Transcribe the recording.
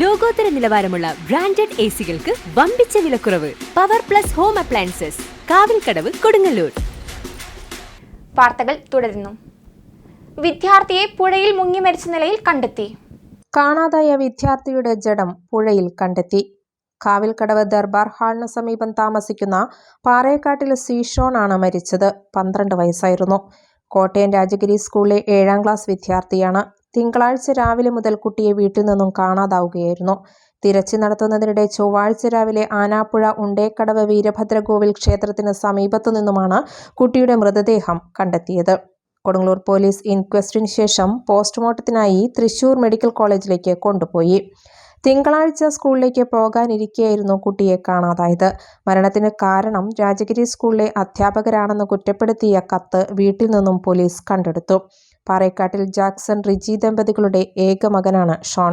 ലോകോത്തര നിലവാരമുള്ള branded A സികൾക്ക് വമ്പിച്ച വിലക്കുറവ്. Power plus home appliances Kavilkadavu Kodungallur. വാർത്തകൾ തുടരുന്നു. വിദ്യാർത്ഥിയെ പുഴയിൽ മുങ്ങി മരിച്ച നിലയിൽ കണ്ടെത്തി. കാണാതായ വിദ്യാർത്ഥിയുടെ ജഡം പുഴയിൽ കണ്ടെത്തി. കാവിൽക്കടവ് ദർബാർ ഹാളിന് സമീപം താമസിക്കുന്ന പാറയക്കാട്ടിൽ സീഷോൺ ആണ് മരിച്ചത്. പന്ത്രണ്ട് വയസ്സായിരുന്നു. കോട്ടയം രാജഗിരി സ്കൂളിലെ ഏഴാം ക്ലാസ് വിദ്യാർത്ഥിയാണ്. തിങ്കളാഴ്ച രാവിലെ മുതൽ കുട്ടിയെ വീട്ടിൽ നിന്നും കാണാതാവുകയായിരുന്നു. തിരച്ചിൽ നടത്തുന്നതിനിടെ ചൊവ്വാഴ്ച രാവിലെ ആനാപ്പുഴ ഉണ്ടേക്കടവ് വീരഭദ്രകോവിൽ ക്ഷേത്രത്തിന് സമീപത്തു നിന്നുമാണ് കുട്ടിയുടെ മൃതദേഹം കണ്ടെത്തിയത്. കൊടുങ്ങല്ലൂർ പോലീസ് ഇൻക്വസ്റ്റിന് ശേഷം പോസ്റ്റ്മോർട്ടത്തിനായി തൃശൂർ മെഡിക്കൽ കോളേജിലേക്ക് കൊണ്ടുപോയി. തിങ്കളാഴ്ച സ്കൂളിലേക്ക് പോകാനിരിക്കെയായിരുന്നു കുട്ടിയെ കാണാതായത്. മരണത്തിന് കാരണം രാജഗിരി സ്കൂളിലെ അധ്യാപകരാണെന്ന് കുറ്റപ്പെടുത്തിയ കത്ത് വീട്ടിൽ നിന്നും പോലീസ് കണ്ടെടുത്തു. പാറേക്കാട്ടിൽ ജാക്സൺ റിജി ദമ്പതികളുടെ ഏക മകനാണ് ഷോൺ.